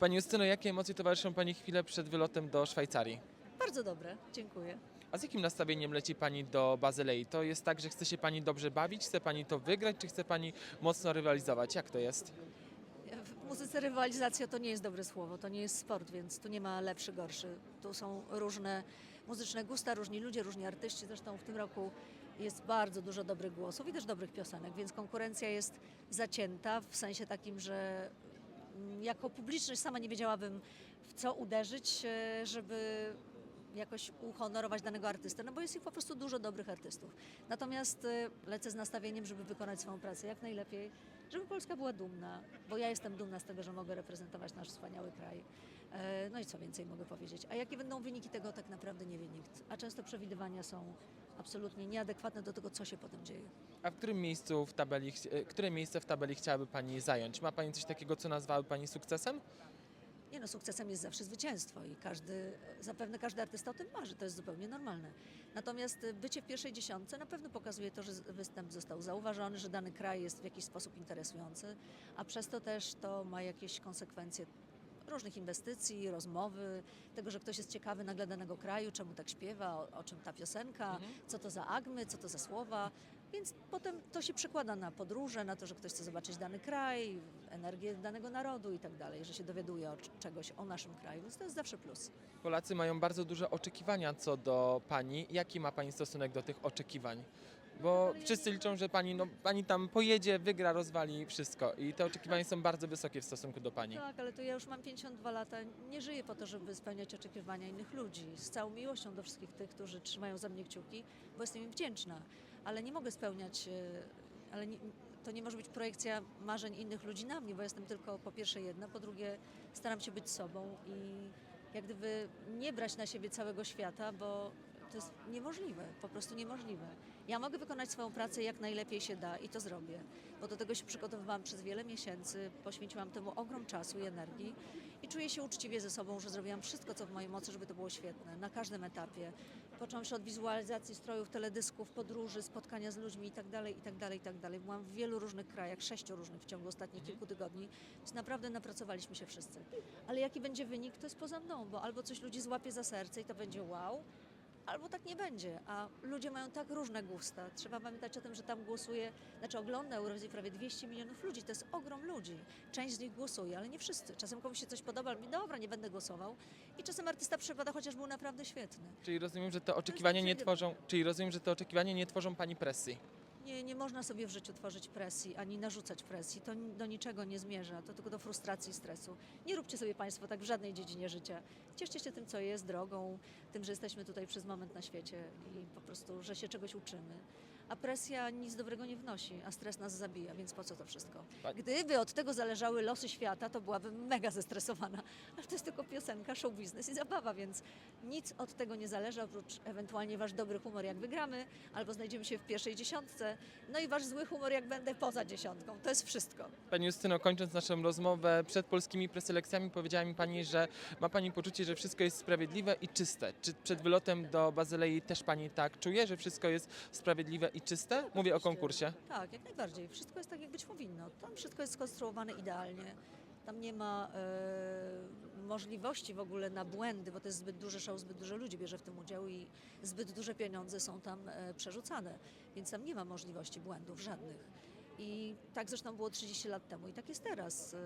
Pani Justyno, jakie emocje towarzyszą Pani chwilę przed wylotem do Szwajcarii? Bardzo dobre, dziękuję. A z jakim nastawieniem leci Pani do Bazylei? To jest tak, że chce się Pani dobrze bawić, chce Pani to wygrać, czy chce Pani mocno rywalizować? Jak to jest? W muzyce rywalizacja to nie jest dobre słowo, to nie jest sport, więc tu nie ma lepszy, gorszy. Tu są różne muzyczne gusta, różni ludzie, różni artyści. Zresztą w tym roku jest bardzo dużo dobrych głosów i też dobrych piosenek, więc konkurencja jest zacięta w sensie takim, że jako publiczność sama nie wiedziałabym w co uderzyć, e, żeby jakoś uhonorować danego artystę, no bo jest ich po prostu dużo dobrych artystów. Natomiast e, lecę z nastawieniem, żeby wykonać swoją pracę jak najlepiej, żeby Polska była dumna, bo ja jestem dumna z tego, że mogę reprezentować nasz wspaniały kraj. E, No i co więcej mogę powiedzieć. A jakie będą wyniki tego, tak naprawdę nie wie nikt. A często przewidywania są absolutnie nieadekwatne do tego, co się potem dzieje. A w którym miejscu w tabeli, e, które miejsce w tabeli chciałaby Pani zająć? Ma Pani coś takiego, co nazwałaby Pani sukcesem? Nie no, sukcesem jest zawsze zwycięstwo i każdy, zapewne każdy artysta o tym marzy, to jest zupełnie normalne. Natomiast y, bycie w pierwszej dziesiątce na pewno pokazuje to, że występ został zauważony, że dany kraj jest w jakiś sposób interesujący, a przez to też to ma jakieś konsekwencje różnych inwestycji, rozmowy, tego, że ktoś jest ciekawy nagle danego kraju, czemu tak śpiewa, o, o czym ta piosenka, co to za agmy, co to za słowa. Więc potem to się przekłada na podróże, na to, że ktoś chce zobaczyć dany kraj, energię danego narodu i tak dalej, że się dowiaduje o czegoś o naszym kraju, więc to jest zawsze plus. Polacy mają bardzo duże oczekiwania co do Pani. Jaki ma Pani stosunek do tych oczekiwań? Bo wszyscy liczą, że pani, no, pani tam pojedzie, wygra, rozwali wszystko. I te oczekiwania są bardzo wysokie w stosunku do Pani. Tak, ale to ja już mam 52 lata, nie żyję po to, żeby spełniać oczekiwania innych ludzi. Z całą miłością do wszystkich tych, którzy trzymają za mnie kciuki, bo jestem im wdzięczna, ale nie mogę spełniać, e, ale nie, to nie może być projekcja marzeń innych ludzi na mnie, bo jestem tylko po pierwsze jedna, po drugie staram się być sobą i jak gdyby nie brać na siebie całego świata, bo to jest niemożliwe, po prostu niemożliwe. Ja mogę wykonać swoją pracę jak najlepiej się da i to zrobię, bo do tego się przygotowywałam przez wiele miesięcy, poświęciłam temu ogrom czasu i energii i czuję się uczciwie ze sobą, że zrobiłam wszystko, co w mojej mocy, żeby to było świetne, na każdym etapie. Począwszy od wizualizacji strojów, teledysków, podróży, spotkania z ludźmi itd., itd., itd. Byłam w wielu różnych krajach, sześciu różnych w ciągu ostatnich kilku tygodni, więc naprawdę napracowaliśmy się wszyscy. Ale jaki będzie wynik, to jest poza mną, bo albo coś ludzi złapie za serce i to będzie wow, albo tak nie będzie. A ludzie mają tak różne gusta. Trzeba pamiętać o tym, że tam głosuje, znaczy ogląda Eurowizję prawie 200 milionów ludzi. To jest ogrom ludzi. Część z nich głosuje, ale nie wszyscy. Czasem komuś się coś podoba, ale mówi, dobra, nie będę głosował. I czasem artysta przepada, chociaż był naprawdę świetny. Czyli rozumiem, że te oczekiwania nie tworzą, czyli rozumiem, że te oczekiwania nie tworzą Pani presji. Nie, nie można sobie w życiu tworzyć presji, ani narzucać presji. To do niczego nie zmierza, to tylko do frustracji i stresu. Nie róbcie sobie Państwo tak w żadnej dziedzinie życia. Cieszcie się tym, co jest, drogą, tym, że jesteśmy tutaj przez moment na świecie i po prostu, że się czegoś uczymy. A presja nic dobrego nie wnosi, a stres nas zabija, więc po co to wszystko? Pa- Gdyby od tego zależały losy świata, to byłabym mega zestresowana. Ale to jest tylko piosenka, show biznes i zabawa, więc nic od tego nie zależy, oprócz ewentualnie wasz dobry humor, jak wygramy, albo znajdziemy się w pierwszej dziesiątce, no i wasz zły humor, jak będę poza dziesiątką. To jest wszystko. Pani Justyno, kończąc naszą rozmowę, przed polskimi preselekcjami powiedziała mi Pani, że ma Pani poczucie, że wszystko jest sprawiedliwe i czyste. Czy przed wylotem do Bazylei też Pani tak czuje, że wszystko jest sprawiedliwe i czyste? Mówię o konkursie. Tak, jak najbardziej. Wszystko jest tak, jak być powinno. Tam wszystko jest skonstruowane idealnie. Tam nie ma e, możliwości w ogóle na błędy, bo to jest zbyt duży show, zbyt dużo ludzi bierze w tym udział i zbyt duże pieniądze są tam e, przerzucane. Więc tam nie ma możliwości błędów żadnych. I tak zresztą było 30 lat temu i tak jest teraz. E,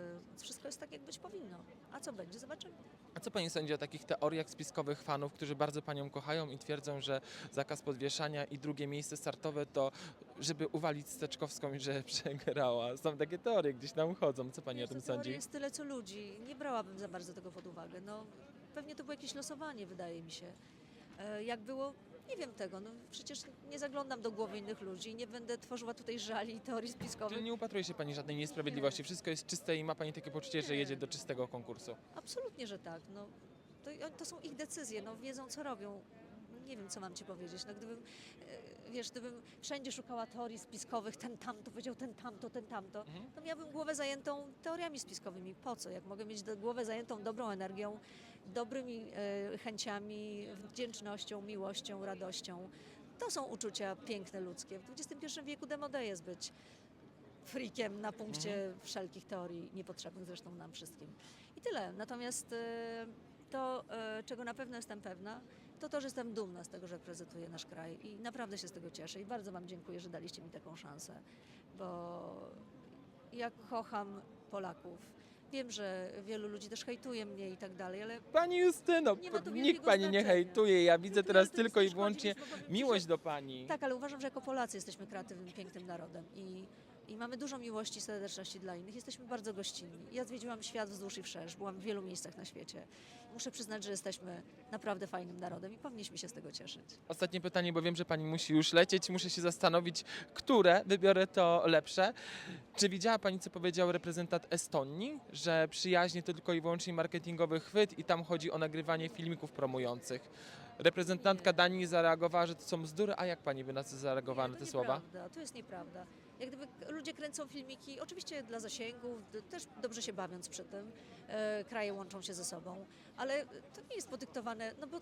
Wszystko jest tak, jak być powinno. A co będzie, zobaczymy. A co Pani sądzi o takich teoriach spiskowych fanów, którzy bardzo Panią kochają i twierdzą, że zakaz podwieszania i drugie miejsce startowe to, żeby uwalić Steczkowską i że przegrała. Są takie teorie, gdzieś nam chodzą. Co Pani o Wiesz, tym to teorii sądzi? jest tyle, co ludzi. Nie brałabym za bardzo tego pod uwagę. No, pewnie to było jakieś losowanie, wydaje mi się. E, Jak było? Nie wiem tego. No, przecież nie zaglądam do głowy innych ludzi. Nie będę tworzyła tutaj żali i teorii spiskowych. Czyli nie upatruje się Pani żadnej niesprawiedliwości. Wszystko jest czyste i ma Pani takie poczucie, że jedzie do czystego konkursu. Absolutnie, że tak. No, to, to są ich decyzje. No, wiedzą, co robią. Nie wiem, co mam ci powiedzieć. No, gdybym, e, wiesz, gdybym wszędzie szukała teorii spiskowych, ten tamto powiedział, ten tamto, ten tamto, to miałabym głowę zajętą teoriami spiskowymi. Po co? Jak mogę mieć głowę zajętą dobrą energią, dobrymi e, chęciami, wdzięcznością, miłością, radością. To są uczucia piękne ludzkie. W XXI wieku demode jest być frikiem na punkcie wszelkich teorii, niepotrzebnych zresztą nam wszystkim. I tyle. Natomiast e, to, czego na pewno jestem pewna, to to, że jestem dumna z tego, że reprezentuję nasz kraj i naprawdę się z tego cieszę i bardzo Wam dziękuję, że daliście mi taką szansę, bo ja kocham Polaków. Wiem, że wielu ludzi też hejtuje mnie i tak dalej, ale Pani Justyno, Nie ma to nikt wielkiego pani nie znaczenia. hejtuje, ja widzę Nie, teraz tylko i też wyłącznie chodzi, bo powiem ci, miłość do pani. Tak, ale uważam, że jako Polacy jesteśmy kreatywnym, pięknym narodem i, i mamy dużo miłości i serdeczności dla innych. Jesteśmy bardzo gościnni. Ja zwiedziłam świat wzdłuż i wszerz, byłam w wielu miejscach na świecie. Muszę przyznać, że jesteśmy naprawdę fajnym narodem i powinniśmy się z tego cieszyć. Ostatnie pytanie, bo wiem, że pani musi już lecieć. Muszę się zastanowić, które wybiorę to lepsze. Czy widziała pani, co powiedział reprezentant Estonii, że przyjaźnie to tylko i wyłącznie marketingowy chwyt i tam chodzi o nagrywanie filmików promujących? Reprezentantka. Danii zareagowała, że to są bzdury, a jak pani by na to zareagowała na te słowa? To jest nieprawda. Jak gdyby ludzie kręcą filmiki, oczywiście dla zasięgów, też dobrze się bawiąc przy tym, e, kraje łączą się ze sobą, ale to nie jest podyktowane, no bo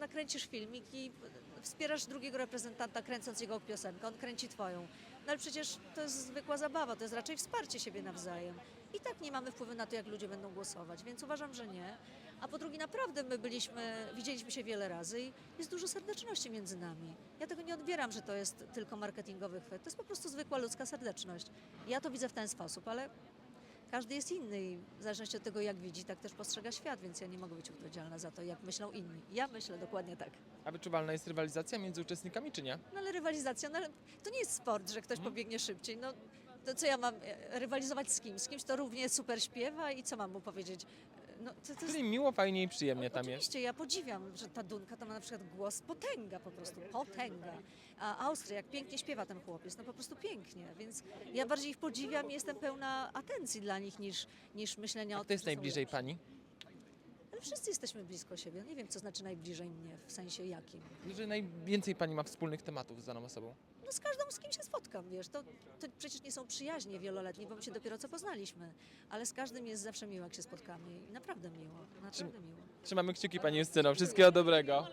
nakręcisz filmik i e, wspierasz drugiego reprezentanta kręcąc jego piosenkę, on kręci twoją. No ale przecież to jest zwykła zabawa, to jest raczej wsparcie siebie nawzajem. I tak nie mamy wpływu na to, jak ludzie będą głosować, więc uważam, że nie. A po drugie, naprawdę my byliśmy, widzieliśmy się wiele razy i jest dużo serdeczności między nami. Ja tego nie odbieram, że to jest tylko marketingowy chwyt. To jest po prostu zwykła ludzka serdeczność. Ja to widzę w ten sposób, ale każdy jest inny i w zależności od tego, jak widzi, tak też postrzega świat, więc ja nie mogę być odpowiedzialna za to, jak myślą inni. Ja myślę dokładnie tak. A wyczuwalna jest rywalizacja między uczestnikami, czy nie? No ale rywalizacja, no ale to nie jest sport, że ktoś Mhm. pobiegnie szybciej. No to co ja mam e, rywalizować z kim? Z kimś, kto równie super śpiewa i co mam mu powiedzieć? No, to, to jest Czyli miło, fajnie i przyjemnie tam jest. Oczywiście, ja podziwiam, że ta Dunka to ma na przykład głos potęga po prostu, potęga. A Austria, jak pięknie śpiewa ten chłopiec, no po prostu pięknie, więc ja bardziej ich podziwiam i jestem pełna atencji dla nich niż, niż myślenia A o jest tym, że są najbliżej pani? Ale wszyscy jesteśmy blisko siebie, nie wiem co znaczy najbliżej mnie, w sensie jakim. Że najwięcej pani ma wspólnych tematów z daną osobą. No z każdą, z kim się spotkam, wiesz, to, to przecież nie są przyjaźnie wieloletnie, bo my się dopiero co poznaliśmy, ale z każdym jest zawsze miło, jak się spotkamy i naprawdę miło, naprawdę miło. Trzymamy kciuki pani Justyno. Wszystkiego dobrego.